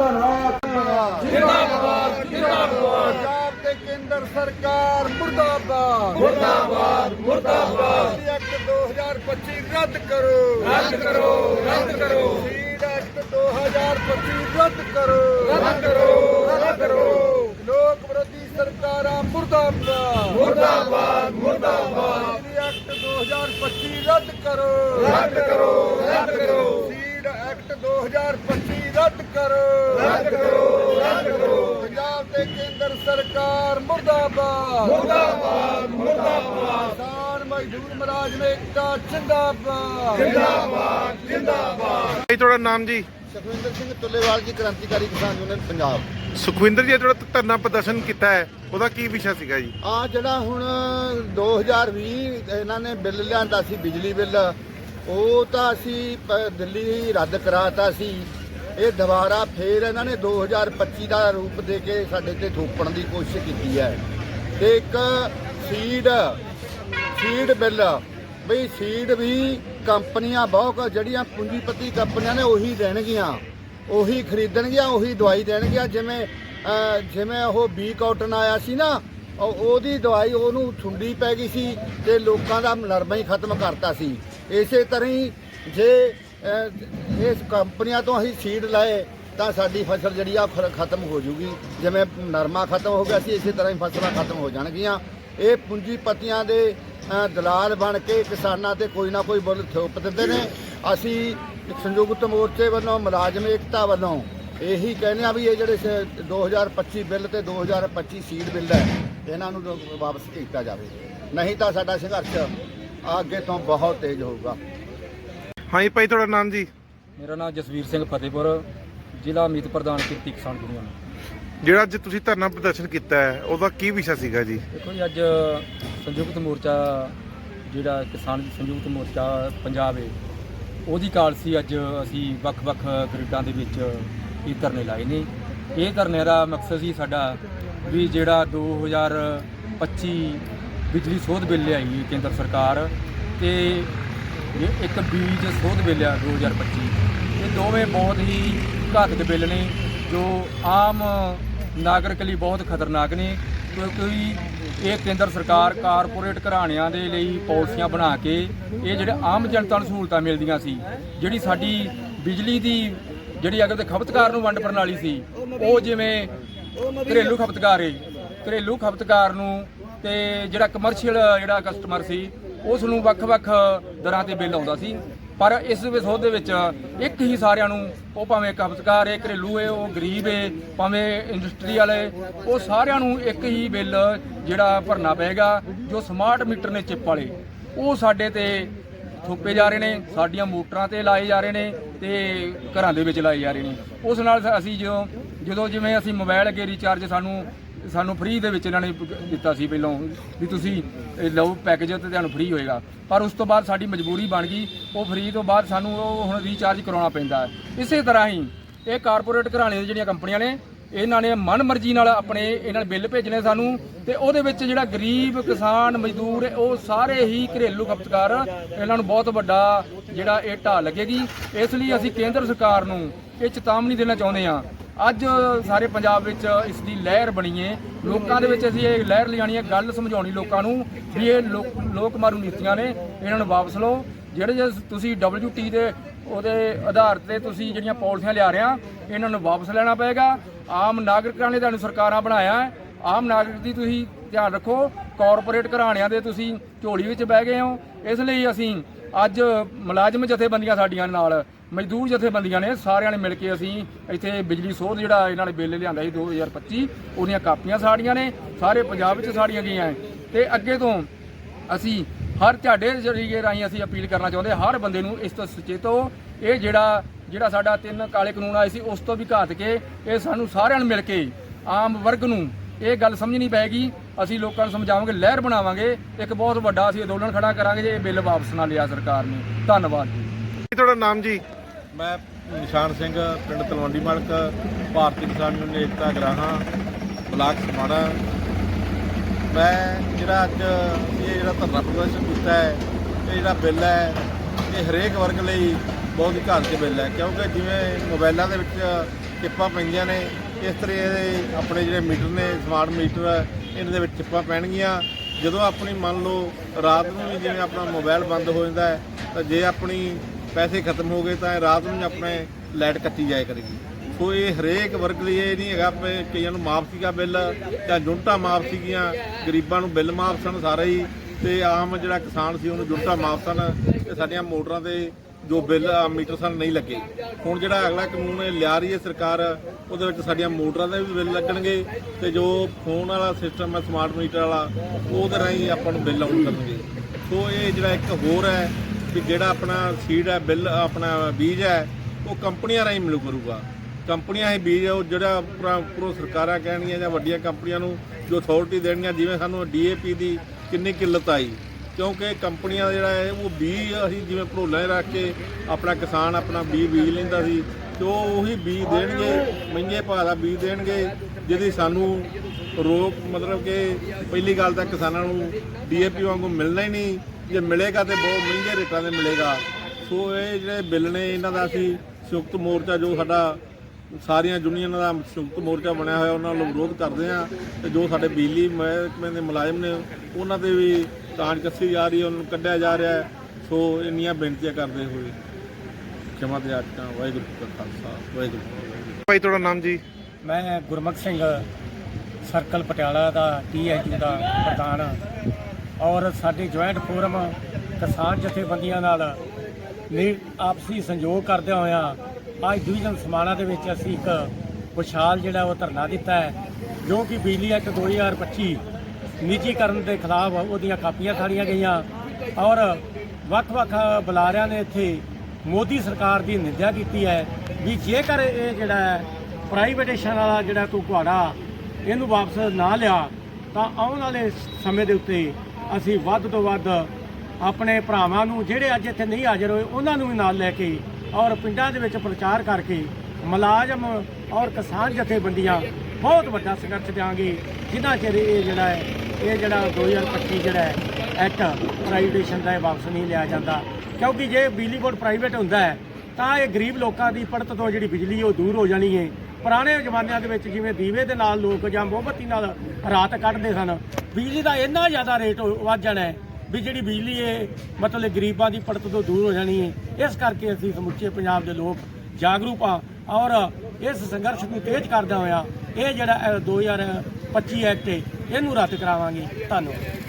ਧੰਨਵਾਦ ਜਿੰਦਾਬਾਦ ਜਿੰਦਾਬਾਦ। ਪੰਜਾਬ ਤੇ ਕੇਂਦਰ ਸਰਕਾਰ ਮੁਰਦਾਬਾਦ। ਮੁਰਦਾਬਾਦ ਮੁਰਦਾਬਾਦ। ਐਕਟ 2025 ਰੱਦ ਕਰੋ। ਰੱਦ ਕਰੋ ਰੱਦ ਕਰੋ। ਸੀਡ ਐਕਟ 2025 ਰੱਦ ਕਰੋ। ਰੱਦ ਕਰੋ ਰੱਦ ਕਰੋ। ਲੋਕ ਵਿਰੋਧੀ ਸਰਕਾਰਾਂ ਮੁਰਦਾਬਾਦ। ਮੁਰਦਾਬਾਦ ਮੁਰਦਾਬਾਦ। ਐਕਟ 2025 ਰੱਦ ਕਰੋ। ਰੱਦ ਕਰੋ ਰੱਦ ਕਰੋ। ਸੀਡ ਐਕਟ 2025 ਸਰਕਾਰ ਮੁਰਦਾਬਾਦ। ਮੁਰਦਾਬਾਦ ਮੁਰਦਾਬਾਦ। ਕਿਸਾਨ ਮਜ਼ਦੂਰ ਮੁਲਾਜ਼ਮ ਏਕਤਾ ਜਿੰਦਾਬਾਦ। ਜਿੰਦਾਬਾਦ ਜਿੰਦਾਬਾਦ। ਜੀ ਤੁਹਾਡਾ ਨਾਮ ਜੀ? ਸੁਖਵਿੰਦਰ ਸਿੰਘ ਤੁੱਲੇਵਾਲ ਜੀ ਕ੍ਰਾਂਤੀਕਾਰੀ ਕਿਸਾਨ ਯੂਨੀਅਨ ਪੰਜਾਬ। ਸੁਖਵਿੰਦਰ ਜੀ ਜਿਹੜਾ ਧਰਨਾ ਪ੍ਰਦਰਸ਼ਨ ਕੀਤਾ ਹੈ ਉਹਦਾ ਕੀ ਵਿਸ਼ਾ ਸੀਗਾ ਜੀ? ਆ ਜਿਹੜਾ ਹੁਣ 2020 ਇਹਨਾਂ ਨੇ ਬਿੱਲ ਲਿਆਂਦਾ ਸੀ ਬਿਜਲੀ ਬਿੱਲ ਉਹ ਤਾਂ ਅਸੀਂ ਦਿੱਲੀ ਰੱਦ ਕਰਾਤਾ ਸੀ। ਇਹ ਦੁਬਾਰਾ ਫੇਰ ਇਹਨਾਂ ਨੇ 2025 ਦਾ ਰੂਪ ਦੇ ਕੇ ਸਾਡੇ ਤੇ ਥੋਪਣ ਦੀ ਕੋਸ਼ਿਸ਼ ਕੀਤੀ ਹੈ। ਤੇ ਇੱਕ ਸੀਡ ਸੀਡ ਬਿੱਲ ਬਈ ਸੀਡ ਵੀ ਕੰਪਨੀਆਂ ਬਹੁਤ ਜਿਹੜੀਆਂ ਪੂੰਜੀਪਤੀ ਕੰਪਨੀਆਂ ਨੇ ਉਹੀ ਦੇਣਗੀਆਂ। ਉਹੀ ਖਰੀਦਣਗੀਆਂ, ਉਹੀ ਦਵਾਈ ਦੇਣਗੀਆਂ। ਜਿਵੇਂ ਜਿਵੇਂ ਉਹ ਬੀ ਕਾਟਨ ਆਇਆ ਸੀ ਨਾ ਉਹਦੀ ਦਵਾਈ ਉਹਨੂੰ ਠੁੰਡੀ ਪੈ ਗਈ ਸੀ ਤੇ ਲੋਕਾਂ ਦਾ ਨਰਮਾ ਹੀ ਖਤਮ ਕਰਤਾ ਸੀ। ਇਸੇ ਤਰ੍ਹਾਂ ਹੀ ਜੇ ਇਸ ਕੰਪਨੀਆਂ ਤੋਂ ਅਸੀਂ ਸੀਡ ਲਏ, ਤਾਂ ਸਾਡੀ ਫਸਲ ਜਿਹੜੀ ਆ ਫਿਰ ਖਤਮ ਹੋ ਜੂਗੀ। ਜਿਵੇਂ ਨਰਮਾ ਖਤਮ ਹੋ ਗਿਆ ਸੀ ਇਸੇ ਤਰ੍ਹਾਂ ਹੀ ਫਸਲਾਂ ਖਤਮ ਹੋ ਜਾਣਗੀਆਂ। ਇਹ ਪੂੰਜੀਪਤੀਆਂ ਦੇ ਦਲਾਲ ਬਣ ਕੇ ਕਿਸਾਨਾਂ ਤੇ ਕੋਈ ਨਾ ਕੋਈ ਬੁੱਲ ਥੋਪ ਦਿੰਦੇ ਨੇ। ਅਸੀਂ ਸੰਯੁਕਤ ਮੋਰਚੇ ਵੱਲੋਂ, ਮੁਲਾਜ਼ਮ ਏਕਤਾ ਵੱਲੋਂ ਇਹੀ ਕਹਿੰਦੇ ਆ ਵੀ ਇਹ ਜਿਹੜੇ ਸ- 2025 ਬਿੱਲ ਤੇ 2025 ਸੀਡ ਬਿੱਲ ਹੈ, ਇਹਨਾਂ ਨੂੰ ਵਾਪਸ ਕੀਤਾ ਜਾਵੇ। ਨਹੀਂ ਤਾਂ ਸਾਡਾ ਸੰਘਰਸ਼ ਅੱਗੇ ਤੋਂ ਬਹੁਤ ਤੇਜ਼ ਹੋਊਗਾ। ਹਾਂਜੀ ਭਾਈ, ਤੁਹਾਡਾ ਨਾਮ ਜੀ? ਮੇਰਾ ਨਾਮ ਜਸਵੀਰ ਸਿੰਘ ਫਤਿਹਪੁਰ ਜ਼ਿਲ੍ਹਾ ਮੀਤ ਪ੍ਰਧਾਨ ਕਿਰਤੀ ਕਿਸਾਨ ਯੂਨੀਅਨ। ਜਿਹੜਾ ਅੱਜ ਤੁਸੀਂ ਧਰਨਾ ਪ੍ਰਦਰਸ਼ਨ ਕੀਤਾ ਹੈ ਉਹਦਾ ਕੀ ਵਿਸ਼ਾ ਸੀਗਾ ਜੀ? ਦੇਖੋ ਜੀ ਅੱਜ ਸੰਯੁਕਤ ਮੋਰਚਾ ਜਿਹੜਾ ਕਿਸਾਨ ਸੰਯੁਕਤ ਮੋਰਚਾ ਪੰਜਾਬ ਹੈ ਉਹਦੀ ਕਾਲ ਸੀ ਅੱਜ ਅਸੀਂ ਵੱਖ-ਵੱਖ ਗ੍ਰਿਡਾਂ ਦੇ ਵਿੱਚ ਇਹ ਧਰਨੇ ਲਾਏ ਨੇ। ਇਹ ਧਰਨੇ ਦਾ ਮਕਸਦ ਸੀ ਸਾਡਾ ਵੀ ਜਿਹੜਾ 2025 ਬਿਜਲੀ ਸੋਧ ਬਿੱਲ ਲਿਆਈ ਕੇਂਦਰ ਸਰਕਾਰ ਤੇ ਇਹ ਇੱਕ ਬੀਜ ਸੋਧ ਬਿੱਲ ਆ 2025 ਇਹ ਦੋਵੇਂ ਬਹੁਤ ਹੀ ਘਾਤਕ ਬਿੱਲ ਨੇ, ਜੋ ਆਮ ਨਾਗਰਿਕ ਲਈ ਬਹੁਤ ਖਤਰਨਾਕ ਨੇ, ਕਿਉਂਕਿ ਇਹ ਕੇਂਦਰ ਸਰਕਾਰ ਕਾਰਪੋਰੇਟ ਘਰਾਣਿਆਂ ਦੇ ਲਈ ਪਾਲਿਸੀਆਂ ਬਣਾ ਕੇ ਇਹ ਜਿਹੜੇ ਆਮ ਜਨਤਾ ਨੂੰ ਸਹੂਲਤਾਂ ਮਿਲਦੀਆਂ ਸੀ, ਜਿਹੜੀ ਸਾਡੀ ਬਿਜਲੀ ਦੀ ਜਿਹੜੀ ਅਗਰ ਤੇ ਖਪਤਕਾਰ ਨੂੰ ਵੰਡ ਪ੍ਰਣਾਲੀ ਸੀ, ਉਹ ਜਿਵੇਂ ਘਰੇਲੂ ਖਪਤਕਾਰ ਹੈ ਘਰੇਲੂ ਖਪਤਕਾਰ ਨੂੰ ਤੇ ਜਿਹੜਾ ਕਮਰਸ਼ੀਅਲ ਜਿਹੜਾ ਕਸਟਮਰ ਸੀ ਉਸ ਨੂੰ ਵੱਖ-ਵੱਖ ਦਰਾਂ ਤੇ ਬਿੱਲ ਆਉਂਦਾ ਸੀ। ਪਰ ਇਸ ਵਿਸੋਧ ਦੇ ਵਿੱਚ ਇੱਕ ਹੀ ਸਾਰਿਆਂ ਨੂੰ, ਉਹ ਭਾਵੇਂ ਖਪਤਕਾਰ ਹੈ ਘਰੇਲੂ ਹੈ ਉਹ ਗਰੀਬ ਹੈ ਭਾਵੇਂ ਇੰਡਸਟਰੀ ਵਾਲੇ, ਉਹ ਸਾਰਿਆਂ ਨੂੰ ਇੱਕ ਹੀ ਬਿੱਲ ਜਿਹੜਾ ਭਰਨਾ ਪਏਗਾ, ਜੋ ਸਮਾਰਟ ਮੀਟਰ ਨੇ ਚਿੱਪ ਵਾਲੇ। ਉਹ ਸਾਡੇ ਤੇ ਥੋਪੇ ਜਾ ਰਹੇ ਨੇ, ਸਾਡੀਆਂ ਮੋਟਰਾਂ ਤੇ ਲਾਏ ਜਾ ਰਹੇ ਨੇ ਤੇ ਘਰਾਂ ਦੇ ਵਿੱਚ ਲਾਏ ਜਾ ਰਹੇ ਨੇ। ਉਸ ਨਾਲ ਅਸੀਂ ਜਦੋਂ ਜਦੋਂ ਜਿਵੇਂ ਅਸੀਂ ਮੋਬਾਈਲ ਅੱਗੇ ਰੀਚਾਰਜ ਸਾਨੂੰ ਸਾਨੂੰ ਫ੍ਰੀ ਦੇ ਵਿੱਚ ਇਹਨਾਂ ਨੇ ਦਿੱਤਾ ਸੀ ਪਹਿਲਾਂ ਵੀ ਤੁਸੀਂ, ਇਹ ਲਓ ਪੈਕੇਜ ਤੇ ਤੁਹਾਨੂੰ ਫ੍ਰੀ ਹੋਏਗਾ। ਪਰ ਉਸ ਤੋਂ ਬਾਅਦ ਸਾਡੀ ਮਜਬੂਰੀ ਬਣ ਗਈ, ਉਹ ਫ੍ਰੀ ਤੋਂ ਬਾਅਦ ਸਾਨੂੰ ਉਹ ਹੁਣ ਰੀਚਾਰਜ ਕਰਾਉਣਾ ਪੈਂਦਾ ਇਸੇ ਤਰ੍ਹਾਂ ਹੀ ਇਹ ਕਾਰਪੋਰੇਟ ਘਰਾਣੇ ਦੀਆਂ ਜਿਹੜੀਆਂ ਕੰਪਨੀਆਂ ਨੇ, ਇਹਨਾਂ ਨੇ ਮਨ ਮਰਜ਼ੀ ਨਾਲ ਆਪਣੇ ਇਹਨਾਂ ਨੇ ਬਿੱਲ ਭੇਜਣੇ ਸਾਨੂੰ ਤੇ ਉਹਦੇ ਵਿੱਚ ਜਿਹੜਾ ਗਰੀਬ ਕਿਸਾਨ ਮਜ਼ਦੂਰ ਉਹ ਸਾਰੇ ਹੀ ਘਰੇਲੂ ਖਪਤਕਾਰ ਇਹਨਾਂ ਨੂੰ ਬਹੁਤ ਵੱਡਾ ਜਿਹੜਾ ਇਹ ਢਾਹ ਲੱਗੇਗੀ। ਇਸ ਲਈ ਅਸੀਂ ਕੇਂਦਰ ਸਰਕਾਰ ਨੂੰ ਇਹ ਚੇਤਾਵਨੀ ਦੇਣਾ ਚਾਹੁੰਦੇ ਹਾਂ ਅੱਜ ਸਾਰੇ ਪੰਜਾਬ ਵਿੱਚ ਇਸ ਦੀ ਲਹਿਰ ਬਣੀ ਹੈ ਲੋਕਾਂ ਦੇ ਵਿੱਚ ਅਸੀਂ ਇਹ ਲਹਿਰ ਲਿਆਣੀ ਹੈ ਗੱਲ ਸਮਝਾਉਣੀ ਲੋਕਾਂ ਨੂੰ ਵੀ ਇਹ ਲੋਕ ਮਾਰੂ ਨੀਤੀਆਂ ਨੇ, ਇਹਨਾਂ ਨੂੰ ਵਾਪਸ ਲਓ। ਜਿਹੜੇ ਜੇ ਤੁਸੀਂ WT ਦੇ ਉਹਦੇ ਆਧਾਰ ਤੇ ਤੁਸੀਂ ਜਿਹੜੀਆਂ ਪਾਲਿਸੀਆਂ ਲਿਆ ਰਹੇ ਆ, ਇਹਨਾਂ ਨੂੰ ਵਾਪਸ ਲੈਣਾ ਪਏਗਾ। ਆਮ ਨਾਗਰਿਕਾਂ ਨੇ ਤੁਹਾਨੂੰ ਸਰਕਾਰਾਂ ਬਣਾਇਆ ਆਮ ਨਾਗਰਿਕ ਦੀ ਤੁਸੀਂ ਧਿਆਨ ਰੱਖੋ ਕਾਰਪੋਰੇਟ ਘਰਾਣਿਆਂ ਦੇ ਤੁਸੀਂ ਝੋਲੀ ਵਿੱਚ ਬਹਿ ਗਏ ਹੋ। ਇਸ ਲਈ ਅਸੀਂ ਅੱਜ ਮੁਲਾਜ਼ਮ ਜਥੇਬੰਦੀਆਂ ਸਾਡੀਆਂ ਨਾਲ, ਮਜ਼ਦੂਰ ਜਥੇਬੰਦੀਆਂ ਨੇ ਸਾਰਿਆਂ ਨੇ ਮਿਲ ਕੇ ਅਸੀਂ ਇੱਥੇ ਬਿਜਲੀ ਸੋਧ ਜਿਹੜਾ ਇਹਨਾਂ ਨੇ ਬਿੱਲ ਲਿਆਂਦਾ ਸੀ 2025 ਉਹਦੀਆਂ ਕਾਪੀਆਂ ਸਾੜੀਆਂ ਨੇ, ਸਾਰੇ ਪੰਜਾਬ ਵਿੱਚ ਸਾੜੀਆਂ ਗਈਆਂ ਹੈ। ਤੇ ਅੱਗੇ ਤੋਂ ਅਸੀਂ ਹਰ ਝਾੜੇ ਜਰੀਏ ਰਾਹੀਂ ਅਸੀਂ ਅਪੀਲ ਕਰਨਾ ਚਾਹੁੰਦੇ ਹਰ ਬੰਦੇ ਨੂੰ ਇਸ ਤੋਂ ਸੁਚੇਤ ਹੋ। ਇਹ ਜਿਹੜਾ ਜਿਹੜਾ ਸਾਡਾ ਤਿੰਨ ਕਾਲੇ ਕਾਨੂੰਨ ਆਏ ਸੀ, ਉਸ ਤੋਂ ਵੀ ਘਾਤ ਕੇ ਇਹ ਸਾਨੂੰ ਸਾਰਿਆਂ ਨੂੰ ਮਿਲ ਕੇ ਆਮ ਵਰਗ ਨੂੰ ਇਹ ਗੱਲ ਸਮਝਣੀ ਪਏਗੀ। ਅਸੀਂ ਲੋਕਾਂ ਨੂੰ ਸਮਝਾਵਾਂਗੇ ਲਹਿਰ ਬਣਾਵਾਂਗੇ ਇੱਕ ਬਹੁਤ ਵੱਡਾ ਅਸੀਂ ਅੰਦੋਲਨ ਖੜਾ ਕਰਾਂਗੇ ਜੇ ਇਹ ਬਿੱਲ ਵਾਪਸ ਨਾ ਲਿਆ ਸਰਕਾਰ ਨੇ। ਧੰਨਵਾਦ ਜੀ। ਜੀ ਤੁਹਾਡਾ ਨਾਮ ਜੀ? ਮੈਂ ਨਿਸ਼ਾਨ ਸਿੰਘ ਪਿੰਡ ਤਲਵੰਡੀ ਮਲਕ ਭਾਰਤੀ ਕਿਸਾਨ ਯੂਨੀਅਨ ਏਕਤਾ ਗਰਾਹਾਂ ਬਲਾਕ ਸਮਾਣਾ। ਮੈਂ ਜਿਹੜਾ ਅੱਜ ਇਹ ਜਿਹੜਾ ਧਰਨਾ ਪ੍ਰਦਰਸ਼ਨ ਕੀਤਾ ਹੈ ਇਹ ਜਿਹੜਾ ਬਿੱਲ ਹੈ ਇਹ ਹਰੇਕ ਵਰਗ ਲਈ ਬਹੁਤ ਹੀ ਘਾਤਕ ਬਿੱਲ ਹੈ ਕਿਉਂਕਿ ਜਿਵੇਂ ਮੋਬਾਈਲਾਂ ਦੇ ਵਿੱਚ ਚਿੱਪਾਂ ਪੈਂਦੀਆਂ ਨੇ ਇਸ ਤਰ੍ਹਾਂ ਇਹਦੇ ਆਪਣੇ ਜਿਹੜੇ ਮੀਟਰ ਨੇ ਸਮਾਰਟ ਮੀਟਰ ਇਹਨਾਂ ਦੇ ਵਿੱਚ ਚਿੱਪਾਂ ਪੈਣਗੀਆਂ। ਜਦੋਂ ਆਪਣੀ ਮੰਨ ਲਓ ਰਾਤ ਨੂੰ ਵੀ ਜਿਵੇਂ ਆਪਣਾ ਮੋਬਾਈਲ ਬੰਦ ਹੋ ਜਾਂਦਾ ਹੈ, ਤਾਂ ਜੇ ਆਪਣੀ ਪੈਸੇ ਖਤਮ ਹੋ ਗਏ ਤਾਂ ਇਹ ਰਾਤ ਨੂੰ ਹੀ ਆਪਣੇ ਲਾਈਟ ਕੱਟੀ ਜਾਇਆ ਕਰੇਗੀ। ਸੋ ਇਹ ਹਰੇਕ ਵਰਗ ਲਈ ਇਹ ਨਹੀਂ ਹੈਗਾ ਵੀ ਕਈਆਂ ਨੂੰ ਮਾਫ ਸੀਗਾ ਬਿੱਲ ਜਾਂ ਜੁਨਟਾ ਮਾਫ ਸੀਗੀਆਂ, ਗਰੀਬਾਂ ਨੂੰ ਬਿੱਲ ਮਾਫ ਸਨ ਸਾਰੇ ਹੀ, ਤੇ ਆਮ ਜਿਹੜਾ ਕਿਸਾਨ ਸੀ ਉਹਨੂੰ ਜੁਨਟਾ ਮਾਫ ਸਨ, ਤੇ ਸਾਡੀਆਂ ਮੋਟਰਾਂ ਤੇ ਜੋ ਬਿੱਲ ਮੀਟਰ ਸਨ ਨਹੀਂ ਲੱਗੇ। ਹੁਣ ਜਿਹੜਾ ਅਗਲਾ ਕਾਨੂੰਨ ਲਿਆ ਰਹੀ ਹੈ ਸਰਕਾਰ, ਉਹਦੇ ਵਿੱਚ ਸਾਡੀਆਂ ਮੋਟਰਾਂ ਦੇ ਵੀ ਬਿੱਲ ਲੱਗਣਗੇ ਤੇ ਜੋ ਫੋਨ ਵਾਲਾ ਸਿਸਟਮ ਹੈ ਸਮਾਰਟ ਮੀਟਰ ਵਾਲਾ, ਉਹਦੇ ਰਾਹੀਂ ਆਪਾਂ ਨੂੰ ਬਿੱਲ ਆਉਣ ਕਰਨਗੇ। ਸੋ ਇਹ ਜਿਹੜਾ ਇੱਕ ਹੋਰ ਹੈ ਵੀ ਜਿਹੜਾ ਆਪਣਾ ਸੀਡ ਹੈ, ਬਿੱਲ, ਆਪਣਾ ਬੀਜ ਹੈ, ਉਹ ਕੰਪਨੀਆਂ ਰਾਹੀਂ ਮਿਲੂ ਕਰੂਗਾ। ਕੰਪਨੀਆਂ ਹੀ ਬੀਜ ਉਹ ਜਿਹੜਾ ਪੂਰਾ ਪੂਰਾ ਸਰਕਾਰਾਂ ਕਹਿਣਗੀਆਂ ਜਾਂ ਵੱਡੀਆਂ ਕੰਪਨੀਆਂ ਨੂੰ ਜੋ ਅਥਾਰਟੀ ਦੇਣਗੀਆਂ, ਜਿਵੇਂ ਸਾਨੂੰ ਡੀਏਪੀ ਦੀ ਕਿੰਨੀ ਕਿੱਲਤ ਆਈ ਕਿਉਂਕਿ ਕੰਪਨੀਆਂ ਦਾ ਜਿਹੜਾ ਹੈ, ਉਹ ਬੀਜ ਅਸੀਂ ਜਿਵੇਂ ਭਰੋਲੇ ਰੱਖ ਕੇ ਆਪਣਾ ਕਿਸਾਨ ਆਪਣਾ ਬੀਜ ਬੀਜ ਲੈਂਦਾ ਸੀ ਤੇ ਉਹ ਉਹੀ ਬੀਜ ਦੇਣਗੇ, ਮਹਿੰਗੇ ਭਾਅ ਦਾ ਬੀਜ ਦੇਣਗੇ, ਜਿਹਦੀ ਸਾਨੂੰ ਰੋਕ ਮਤਲਬ ਕਿ ਪਹਿਲੀ ਗੱਲ ਤਾਂ ਕਿਸਾਨਾਂ ਨੂੰ ਡੀਏਪੀ ਵਾਂਗੂ ਮਿਲਣਾ ਹੀ ਨਹੀਂ, ਜੇ ਮਿਲੇਗਾ ਤੇ ਬਹੁਤ ਮਹਿੰਗੇ ਰੇਟਾਂ ਤੇ ਮਿਲੇਗਾ। ਸੋ ਇਹ ਜਿਹੜੇ ਬਿੱਲ ਨੇ, ਇਹਨਾਂ ਦਾ ਅਸੀਂ ਸੰਯੁਕਤ ਮੋਰਚਾ ਜੋ ਸਾਡਾ ਸਾਰੀਆਂ ਯੂਨੀਅਨਾਂ ਦਾ ਸੰਯੁਕਤ ਮੋਰਚਾ ਬਣਿਆ ਹੋਇਆ ਉਹਨਾਂ ਨੂੰ ਵਿਰੋਧ ਕਰਦੇ ਆ ਤੇ ਜੋ ਸਾਡੇ ਬਿਜਲੀ ਮਹਿਕਮੇ ਦੇ ਮੁਲਾਜ਼ਮ ਨੇ ਉਹਨਾਂ ਦੇ ਵੀ ਤਾਂਜ ਕੱਸੀ ਜਾ ਰਹੀ ਹੈ ਉਹਨਾਂ ਨੂੰ ਕੱਢਿਆ ਜਾ ਰਿਹਾ ਹੈ। ਸੋ ਇੰਨੀਆਂ ਬੇਨਤੀਆਂ ਕਰਦੇ ਹੋਏ ਖਿਮਾ ਤੇ ਆਟਾ ਵਾਹਿਗੁਰੂ ਜੀ ਕਾ ਖਾਲਸਾ ਵਾਹਿਗੁਰੂ ਭਾਈ ਤੁਹਾਡਾ ਨਾਮ ਜੀ? ਮੈਂ ਗੁਰਮੁਖ ਸਿੰਘ ਸਰਕਲ ਪਟਿਆਲਾ ਦਾ ਟੀਐਚਯੂ ਦਾ ਪ੍ਰਧਾਨ ਔਰ ਸਾਡੇ ਜੁਆਇੰਟ ਫੋਰਮ ਕਿਸਾਨ ਜਥੇਬੰਦੀਆਂ ਨਾਲ ਨੀ ਆਪਸੀ ਸੰਯੋਗ ਕਰਦਿਆਂ ਹੋਇਆਂ ਅੱਜ ਡਿਵੀਜ਼ਨ ਸਮਾਣਾ ਦੇ ਵਿੱਚ ਅਸੀਂ ਇੱਕ ਵਿਸ਼ਾਲ ਜਿਹੜਾ ਉਹ ਧਰਨਾ ਦਿੱਤਾ ਹੈ, ਜੋ ਕਿ ਬਿਜਲੀ ਐਕਟ 2025 ਨਿੱਜੀਕਰਨ ਦੇ ਖਿਲਾਫ ਉਹਦੀਆਂ ਕਾਪੀਆਂ ਸਾੜੀਆਂ ਗਈਆਂ ਔਰ ਵੱਖ-ਵੱਖ ਬੁਲਾਰਿਆਂ ਨੇ ਇੱਥੇ ਮੋਦੀ ਸਰਕਾਰ ਦੀ ਨਿੰਦਿਆ ਕੀਤੀ ਹੈ ਵੀ ਜੇਕਰ ਇਹ ਜਿਹੜਾ ਹੈ ਪ੍ਰਾਈਵੇਟੇਸ਼ਨ ਵਾਲਾ ਜਿਹੜਾ ਤੂੰ ਘੁਆੜਾ ਇਹਨੂੰ ਵਾਪਸ ਨਾ ਲਿਆ, ਤਾਂ ਆਉਣ ਵਾਲੇ ਸਮੇਂ ਦੇ ਉੱਤੇ ਅਸੀਂ ਵੱਧ ਤੋਂ ਵੱਧ ਆਪਣੇ ਭਰਾਵਾਂ ਨੂੰ ਜਿਹੜੇ ਅੱਜ ਇੱਥੇ ਨਹੀਂ ਹਾਜ਼ਰ ਹੋਏ, ਉਹਨਾਂ ਨੂੰ ਵੀ ਨਾਲ ਲੈ ਕੇ ਔਰ ਪਿੰਡਾਂ ਦੇ ਵਿੱਚ ਪ੍ਰਚਾਰ ਕਰਕੇ ਮੁਲਾਜ਼ਮ ਔਰ ਕਿਸਾਨ ਜਥੇਬੰਦੀਆਂ ਬਹੁਤ ਵੱਡਾ ਸੰਘਰਸ਼ ਦਿਆਂਗੇ ਜਿਨ੍ਹਾਂ ਚਿਰ ਇਹ ਜਿਹੜਾ ਹੈ, ਇਹ ਜਿਹੜਾ 2025 ਜਿਹੜਾ ਹੈ, ਐਕਟ ਪ੍ਰਾਈਵੇਟੇਸ਼ਨ ਦਾ ਇਹ ਵਾਪਸ ਨਹੀਂ ਲਿਆ ਜਾਂਦਾ। ਕਿਉਂਕਿ ਜੇ ਬਿਜਲੀ ਬੋਰਡ ਪ੍ਰਾਈਵੇਟ ਹੁੰਦਾ ਹੈ, ਤਾਂ ਇਹ ਗਰੀਬ ਲੋਕਾਂ ਦੀ ਪੜਤ ਤੋਂ ਜਿਹੜੀ ਬਿਜਲੀ ਉਹ ਦੂਰ ਹੋ ਜਾਣੀ ਹੈ। ਪੁਰਾਣੇ ਜ਼ਮਾਨਿਆਂ ਦੇ ਵਿੱਚ ਜਿਵੇਂ ਦੀਵੇ ਦੇ ਨਾਲ ਲੋਕ ਜਾਂ ਮੋਮਬੱਤੀ ਨਾਲ ਰਾਤ ਕੱਢਦੇ ਸਨ, ਬਿਜਲੀ ਦਾ ਇੰਨਾ ਜ਼ਿਆਦਾ ਰੇਟ ਵੱਧ ਜਾਣਾ ਹੈ ਵੀ ਜਿਹੜੀ ਬਿਜਲੀ ਹੈ ਮਤਲਬ ਗਰੀਬਾਂ ਦੀ ਪੜਤ ਤੋਂ ਦੂਰ ਹੋ ਜਾਣੀ ਹੈ ਇਸ ਕਰਕੇ ਅਸੀਂ ਸਮੁੱਚੇ ਪੰਜਾਬ ਦੇ ਲੋਕ ਜਾਗਰੂਕ ਆ ਔਰ ਇਸ ਸੰਘਰਸ਼ ਨੂੰ ਤੇਜ਼ ਕਰਦਾ ਹੋਇਆ ਇਹ ਜਿਹੜਾ ਇਹ 2025 ਐਕਟ ਹੈ ਇਹਨੂੰ ਰੱਦ ਕਰਾਵਾਂਗੇ। ਧੰਨਵਾਦ।